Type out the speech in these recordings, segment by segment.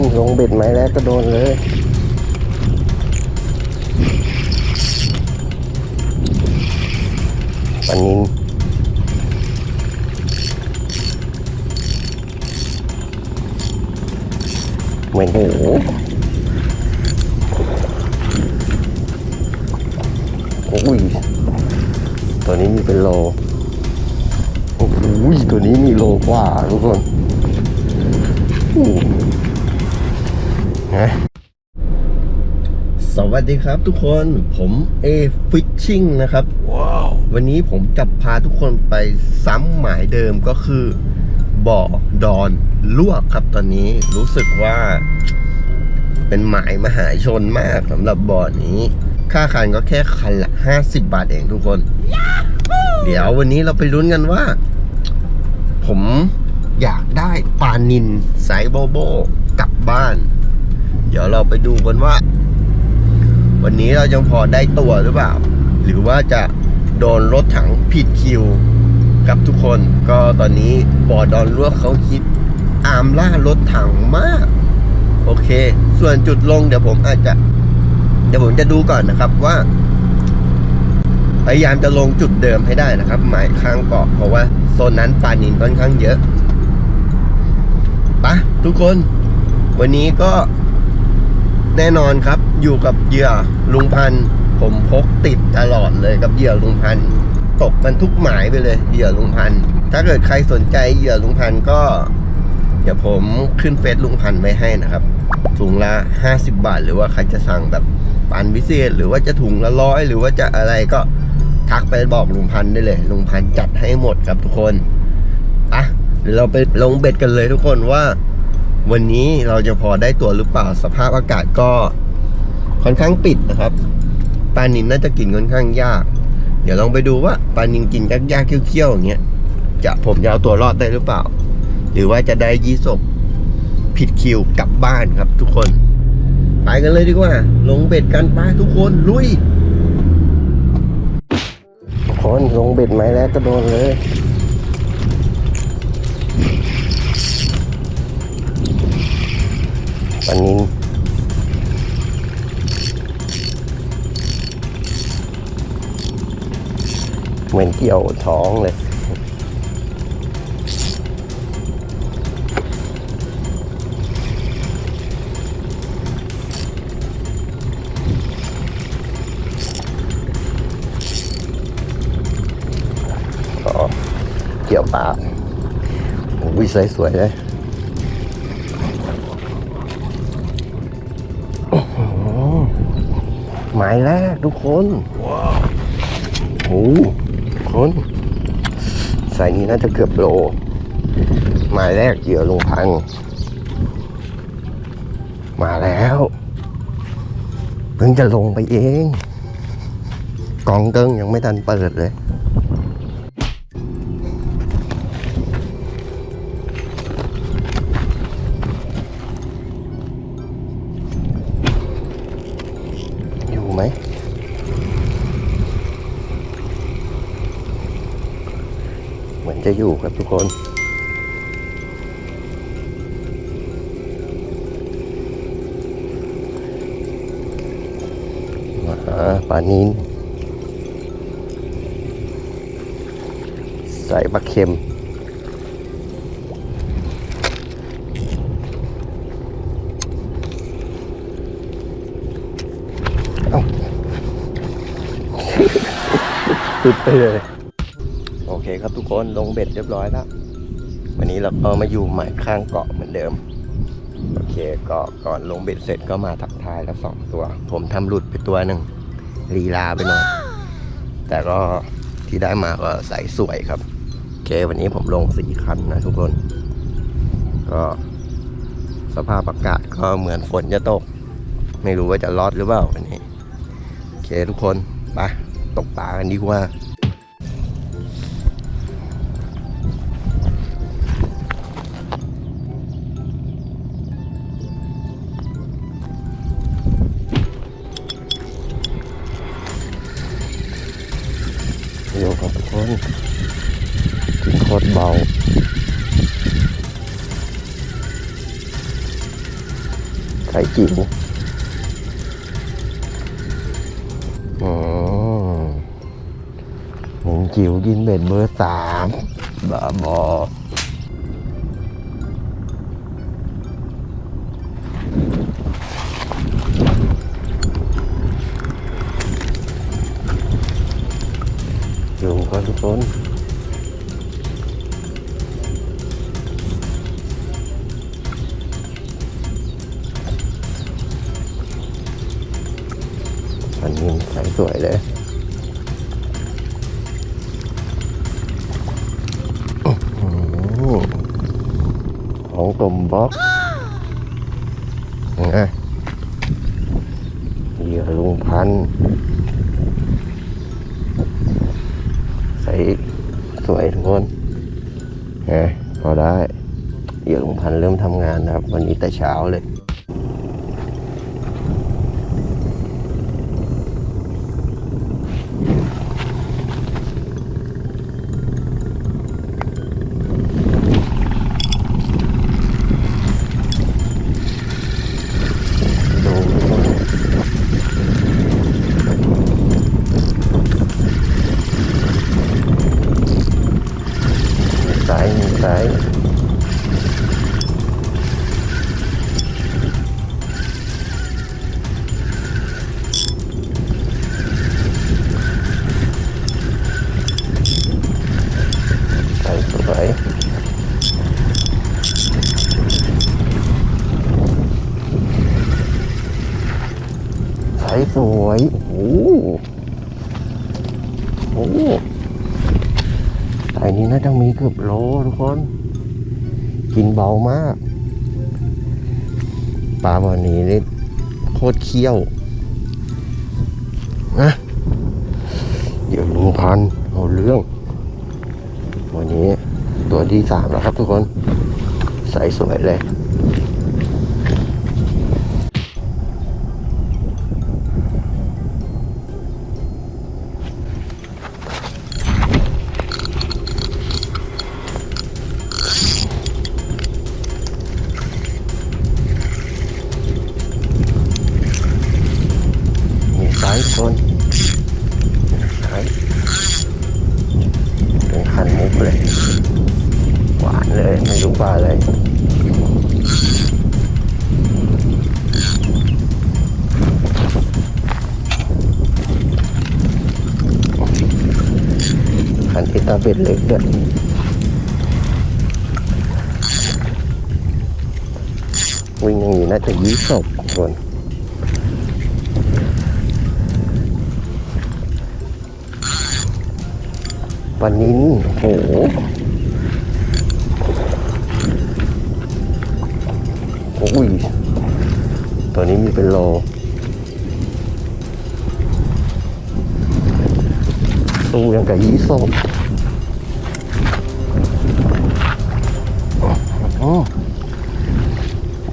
นลงเบ็ดไม้แรกก็โดนเลยปลานินเหมือนโอ้โอ้ยตัวนี้มีเป็นโลโอ้โหตัวนี้มีโลกว่าทุกคนโอ้ นะสวัสดีครับทุกคนผมเอฟิชชิ่งนะครับว้าววันนี้ผมจะพาทุกคนไปซ้ำหมายเดิมก็คือบ่อดอนลวกครับตอนนี้รู้สึกว่าเป็นหมายมหาชนมากสำหรับบ่อนี้ ค่าคันก็แค่คันละ 50 บาทเองทุกคน เดี๋ยววันนี้เราไปลุ้นกันว่า ผมอยากได้ปลานินไซส์โบโบกลับบ้านเดี๋ยวเราไปดูกันว่า วันนี้เราจะพอได้ตัวหรือเปล่า หรือว่าจะโดนรถถังผิดคิวกับทุกคนก็ตอนนี้บอดอนลวกเขาคิดอามล่ารถถังมาก โอเค ส่วนจุดลงเดี๋ยวผมอาจจะ เดี๋ยวผมจะดูก่อนนะครับว่าพยายามจะลงจุดเดิมให้ได้นะครับ หมายข้างเกาะเพราะว่าโซนนั้นปลานินค่อนข้างเยอะปะทุกคน วันนี้ก็ แน่นอนครับ อยู่กับเหยื่อลุงพันธ์ผมพกติดตลอดเลยกับเหยื่อลุงพันธ์ตกมันทุกหมายไปเลยเหยื่อลุงพันธ์ถ้าเกิดใครสนใจเหยื่อลุงพันธ์ก็ เดี๋ยวผมขึ้นเฟซลุงพันธ์ไว้ให้นะครับ ถุงละ 50 บาท หรือว่าใครจะสั่งแบบปันพิเศษ หรือว่าจะถุงละร้อยหรือว่าจะอะไรก็ทักไปบอกลุงพันธ์ได้เลยลุงพันธ์จัดให้หมดครับทุกคนอะเดี๋ยวเราไปลงเบ็ดกันเลยทุกคนว่า วันนี้เราจะพอได้ตัวหรือเปล่าสภาพอากาศก็ค่อนข้างปิดนะครับปลานินน่าจะกินค่อนข้างยาก เดี๋ยวลองไปดูว่าปลานินกินยากๆเคี้ยวๆอย่างเงี้ยจะผมจะเอาตัวรอดได้หรือเปล่า หรือว่าจะได้ยี่สกผิดคิวกลับบ้านครับทุกคน ไปกันเลยดีกว่า ลงเบ็ดกันไปทุกคนลุยคนลงเบ็ดไม้แรกก็โดนเลย ปลานินเหมือนเกี่ยวท้องเลยอ๋อเกี่ยวปลากโอ้ยสวยๆเลย หมายแรกทุกคนว้าวโอ้โหคน สายนี้น่าจะเกือบโล หมายแรกเหยื่อลงพัง มาแล้ว เพิ่งจะลงไปเอง กองเกิ้งยังไม่ทันเปิดเลย จะอยู่ครับทุกคน มาหาปลานินใส่ปลาเค็มตุดไปเลย คครับทุกคนลงเบ็ดเรียบร้อยแล้ว วันนี้เราก็มาอยู่หมายข้างเกาะเหมือนเดิม โอเคก็ก่อนลงเบ็ดเสร็จก็มาทักทายแล้วสองตัว ผมทำหลุดไปตัวหนึ่งลีลาไปหน่อยแต่ก็ที่ได้มาก็ใสสวยครับ โอเค วันนี้ผมลงสี่คันนะทุกคน ก็สภาพอากาศก็เหมือนฝนจะตก ไม่รู้ว่าจะรอดหรือเปล่าวันนี้ โอเคทุกคนไปตกปลากันดีกว่า เดียวครับทุกคนโคตรเบาใส่จิ๋วอ๋อหนึ่งจิ๋วกินเบ็ดเบอร์สามบ้าบอ ทุกคนอันนี้ใสสวยเลยของกลมบล็อกนะเหยื่อลุงพันธ์ ใส่ สวยทุกคนนะพอได้เหยื่อลุงพันธ์เริ่มทำงานนะครับ วันนี้แต่เช้าเลย เบามากปลาวันนี้นี่โคตรเคี้ยวนะเดี๋ยวลุงพันเอาเรื่อง วันนี้ตัวที่สามแล้วครับทุกคน ใสสวยเลย เลย หวานเลย ไม่รู้ปลาอะไรคันอิตาเบ็ดเล็กด้วยวิ่งอย่างนี้น่าจะยี่สบคน วันนี้นี่โหโอ้ยตัวนี้มีเป็นโลตู้ยังกับยี่ส้มอ๋อ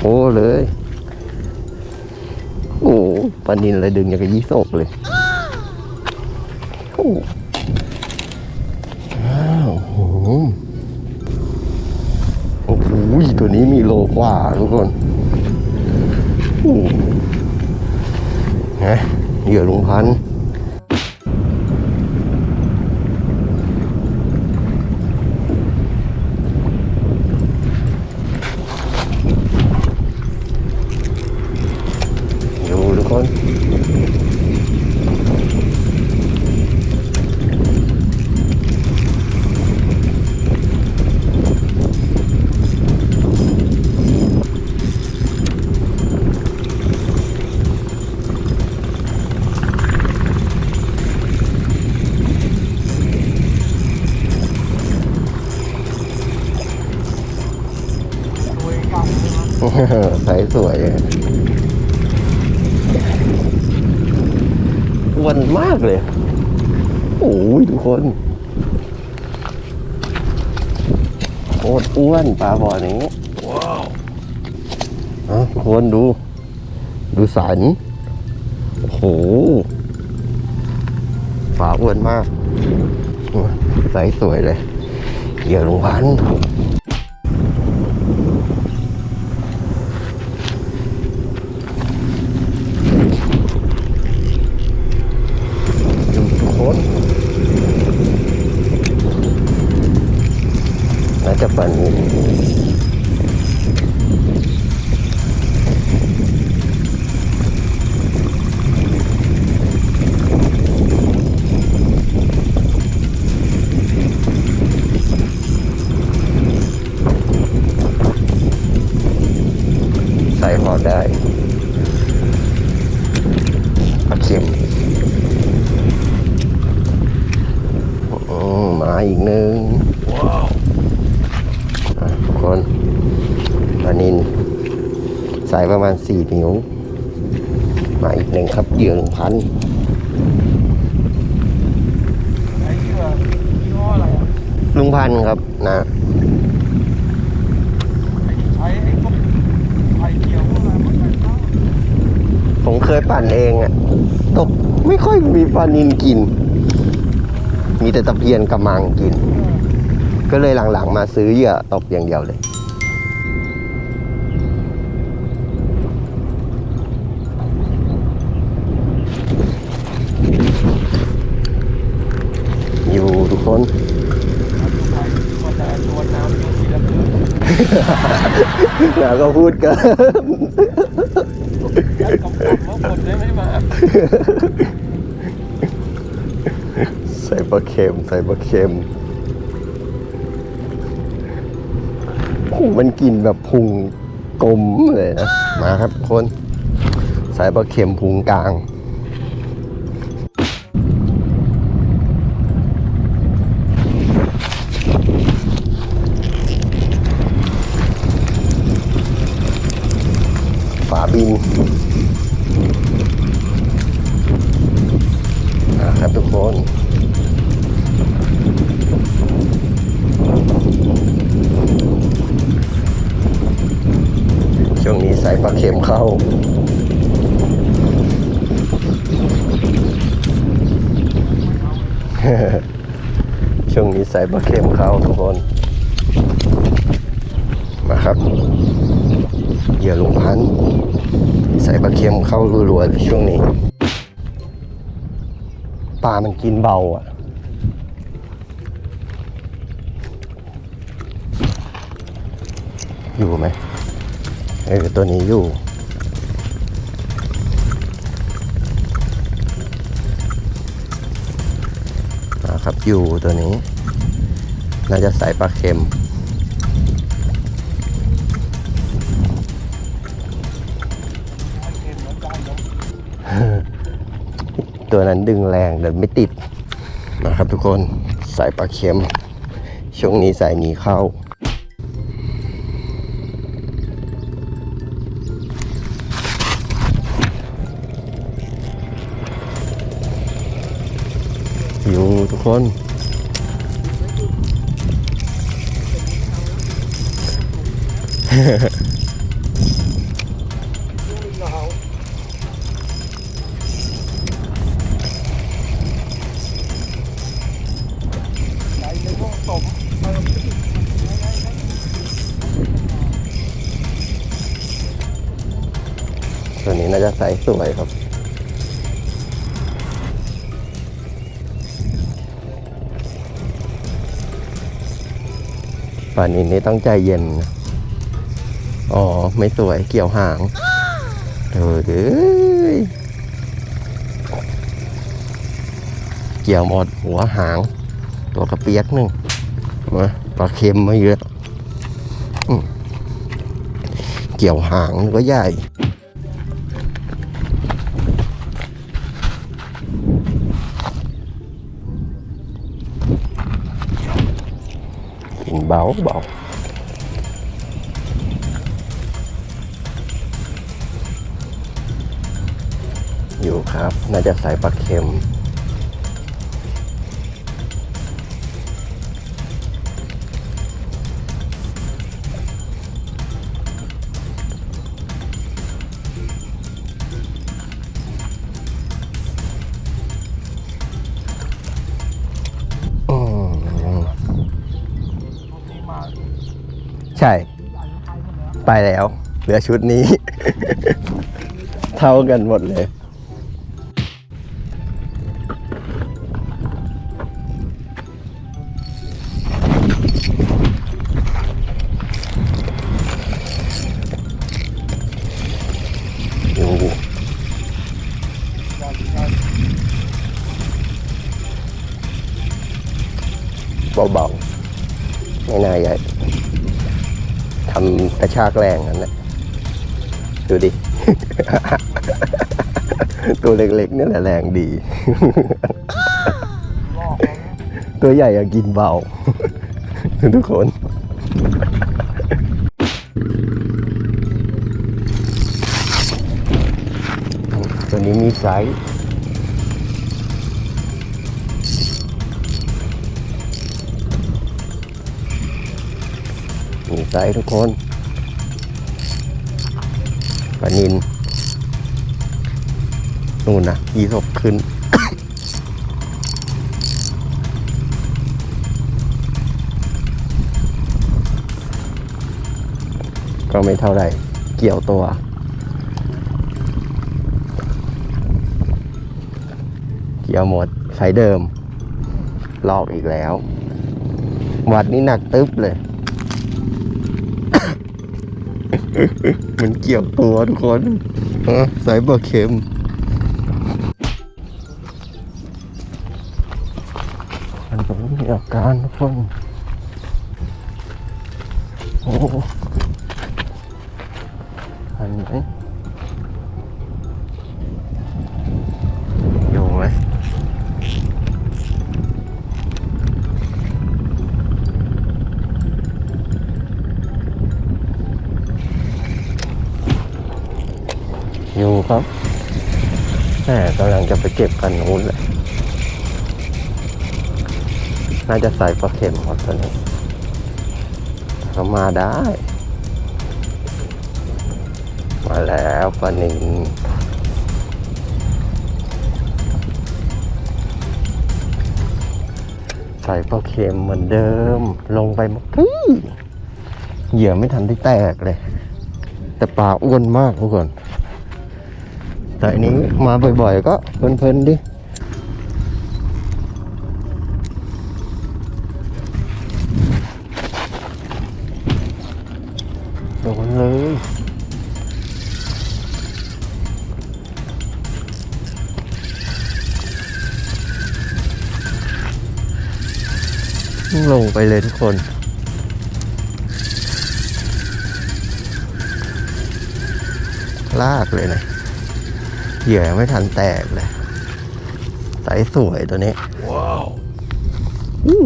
โอ้เลย โอ้ปลานินเลยดึงอย่างกับยี่ส้มเลยโอ้ เหยื่อลุงพันธ์อยู่ทุกคนาบ่อนี้ว้าวอะทุกคนดู ดูสันโอ้โหปลาอ้วนมากใสสวยเลยเหยื่อลงพัน ธุ์ใส่พอได้ปลาเค็มอืมมาอีกหนึ่งอะทุกคนปลานินใส่ประมาณสี่นิ้ว มาอีกหนึ่งครับเหยื่อหนึ่งพันไอ้เหยื่อยี่ห้ออะไรอะลุงพันธุ์ครับนะ ใช้ไอ้พวกไข่เกี่ยวพวกอะไรมันเป็นข้าว ผมเคยปั่นเองอะตกไม่ค่อยมีปลานินกิน มีแต่ตะเพียนกระมังกิน ก็เลยหลังๆ มาซื้อเหยื่อตกอย่างเดียวเลยอยู่ทุกคน ไข่ก็จะชวนน้ำยกทีละ แล้วก็พูดเกินยัดกำกับว่าคนได้ไม่มาใส่ปลาเค็มใส่ปลาเค็มโอ้มันกินแบบพุงกลมเลยนะ มาครับคนใส่ปลาเค็มพุงกลาง ใส่ปลาเค็มเข้า ช่วงนี้ใส่ปลาเค็มเข้าทุกคน มาครับเหยื่อลุงพัน ใส่ปลาเค็มเข้ารัวๆช่วงนี้ปลามันกินเบาอะอยู่ไหม เออตัวนี้อยู่ นะครับอยู่ตัวนี้ น่าจะใส่ปลาเค็มตัวนั้นดึงแรงเดินไม่ติดนะครับทุกคนใส่ปลาเค็ม ช่วงนี้ใส่หนีเข้า กคนห ป่านนี้นี่ต้องใจเย็น อ๋อ ไม่สวยเกี่ยวหางเออเด้ยเกี่ยวหมดหัวหาง ตัวกระเปียกหนึ่งมาปลาเค็มมาเยอะเกี่ยวหางก็ใหญ่ เบาเบาอยู่ครับ น่าจะใส่ปลาเค็ม ไปแล้ว เหลือชุดนี้ เท่ากันหมดเลยดูอยากจะเบาๆไม่น่าใหญ่ำกระชากแรงนั่นแหละดูดิ ตัวเล็กๆนี่แหละแรงดี ตัวใหญ่อะกินเบา ทุกคนตัวนี้มีไซส์ มีไซส์ทุกคนปลานินนู่นนะยีสบขึ้น ก็ไม่เท่าไหร่ เกี่ยวตัวเกี่ยวหมดใช้เดิมลอกอีกแล้ว วัดนี้หนักตึ๊บเลย มันเกี่ยวตัวทุกคนฮะสายเบอร์เข็มมันก็มีอาการทุกคน โอ้โหอันไหน ไปเก็บกันนู้นแหละ น่าจะใส่ปลาเข็มหมดตอนนี้เขามาได้ มาแล้วปลานินใส่ปลาเค็มเหมือนเดิม ลงไปเมื่อกี้เหยื่อไม่ทันได้แตกเลย แต่ปลาอ้วนมากทุกคน แต่อันนี้มาบ่อยๆก็เพลินๆดิโดนเลยลงไปเลยทุกคนลากเลยนะ เหยื่อยังไม่ทันแตกเลยใสสวยตัวนี้ ว้าวอู้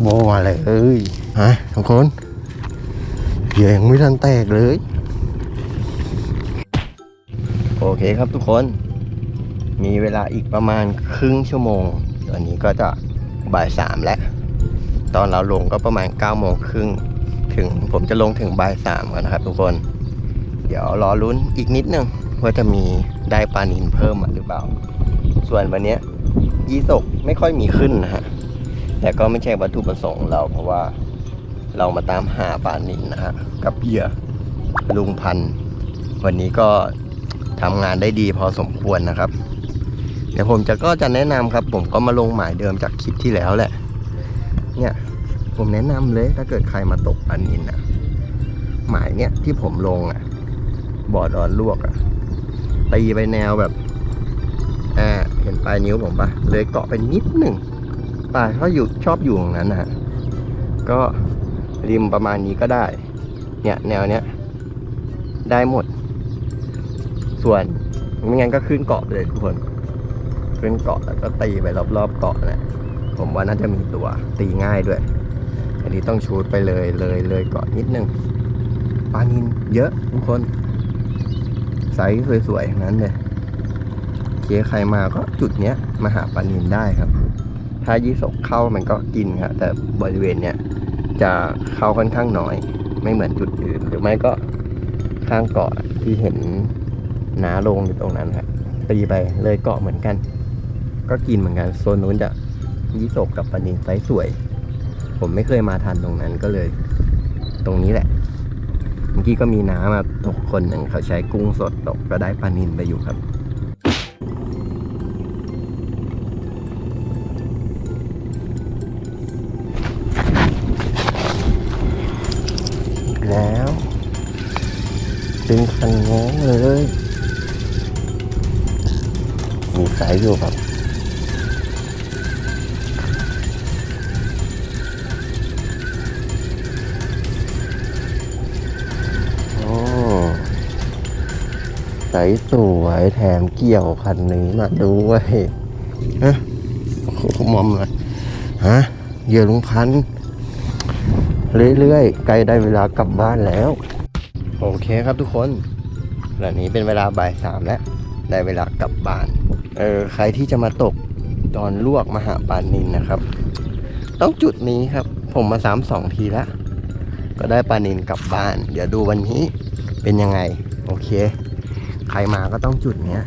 โบมาเลยเอ้ยฮะทุกคนเหยื่อยังไม่ทันแตกเลย โอเคครับทุกคน มีเวลาอีกประมาณครึ่งชั่วโมง ตอนนี้ก็จะบ่ายสามแล้ว ตอนเราลงก็ประมาณ9ก้าโมงครึ่งถึงผมจะลงถึงบ่ายสามกันนะครับทุกคน เดี๋ยวรอลุ้นอีกนิดนึงว่าจะมีได้ปลานินเพิ่มมาหรือเปล่า ส่วนวันนี้ยี่สกไม่ค่อยมีขึ้นนะฮะแต่ก็ไม่ใช่วัตถุประสงค์เราเพราะว่าเรามาตามหาปลานินนะฮะกับเหยื่อลุงพันธ์วันนี้ก็ทำงานได้ดีพอสมควรนะครับ เดี๋ยวผมจะก็จะแนะนำครับ ผมก็มาลงหมายเดิมจากคลิปที่แล้วแหละ เนี่ยผมแนะนำเลยถ้าเกิดใครมาตกปลานินอะหมายเนี่ยที่ผมลงอะ บ่อดอนลวกอะตีไปแนวแบบอ่าเห็นปลายนิ้วผมปะเลยเกาะไปนิดหนึ่งปลาเขาอยู่ชอบอยู่ตรงนั้นนะฮะก็ริมประมาณนี้ก็ได้ เนี่ยแนวเนี้ยได้หมด ส่วนไม่งั้นก็ขึ้นเกาะไปเลยทุกคน ขึ้นเกาะแล้วก็ตีไปรอบๆเกาะนะผมว่าน่าจะมีตัวตีง่ายด้วย อันนี้ต้องชูดไปเลยเลยเลยเกาะนิดนึงปลานินเยอะทุกคน ไซส์สวยๆนั้นเลยเคใครมาก็จุดเนี้ยมาหาปลานินได้ครับ ถ้ายี่สกเข้ามันก็กินครับแต่บริเวณเนี้ยจะเข้าค่อนข้างน้อย ไม่เหมือนจุดอื่น หรือไม่ก็ข้างเกาะที่เห็นน้าลงอยู่ตรงนั้นครับตีไปเลยเกาะเหมือนกัน ก็กินเหมือนกันโซนนู้นจะยี่สกกับปลานินไซส์สวย ผมไม่เคยมาทันตรงนั้นก็เลย ตรงนี้แหละ เมื่อกี้ก็มีน้ามาตกคนหนึ่งเขาใช้กุ้งสดตกก็ได้ปลานินไปอยู่ครับแล้วเป็นคันง้องเลย มีสายอยู่ครับ ใสสวยแถมเกี่ยวคันนี้มาด้วยฮะมอมเลยฮะเหยื่อลุงพันเรื่อยๆใกล้ได้เวลากลับบ้านแล้ว โอเคครับทุกคนขณะนี้เป็นเวลาบ่ายสามแล้ว ได้เวลากลับบ้าน เออใครที่จะมาตกตอนลวกมหาปานินนะครับ ต้องจุดนี้ครับ ผมมาสามสองทีแล้ว ก็ได้ปลานินกลับบ้าน เดี๋ยวดูวันนี้เป็นยังไง โอเค ใครมาก็ต้องจุดเนี้ย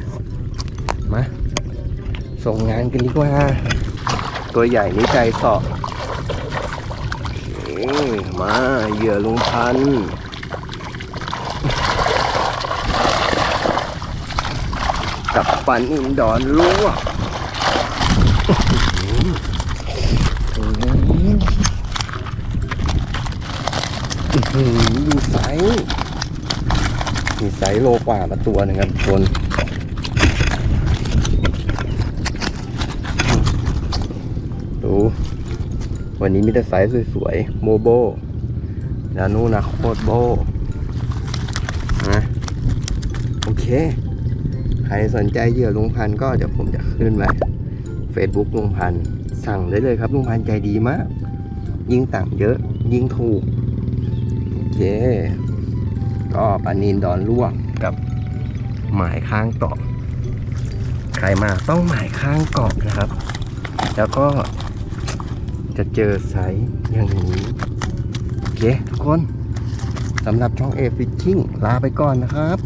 มา ส่งงานกันดีกว่า ตัวใหญ่นี้ใจสอบมาเหยื่อลุงพันกับปันอินดอนลวกอื้อหืออื้อหือดูไซส์มี ไซส์โลกว่ามาตัวหนึ่งครับทุกคนดูวันนี้มีแต่ไซส์สวยๆ โมโบนานูนะโคตรโบนะโอเค ใครสนใจเหยื่อลุงพันก็เดี๋ยวผมจะขึ้นไว้ Facebook ลุงพันสั่งได้เลยครับลุงพันใจดีมาก ยิ่งต่างเยอะยิ่งถูก โอเค ก็ปลานินดอนลวกกับหมายข้างเกาะใครมาต้องหมายข้างเกาะนะครับ แล้วก็จะเจอไซส์อย่างนี้โอเคทุกคนสำหรับช่องเอฟิชชิ่งลาไปก่อนนะครับ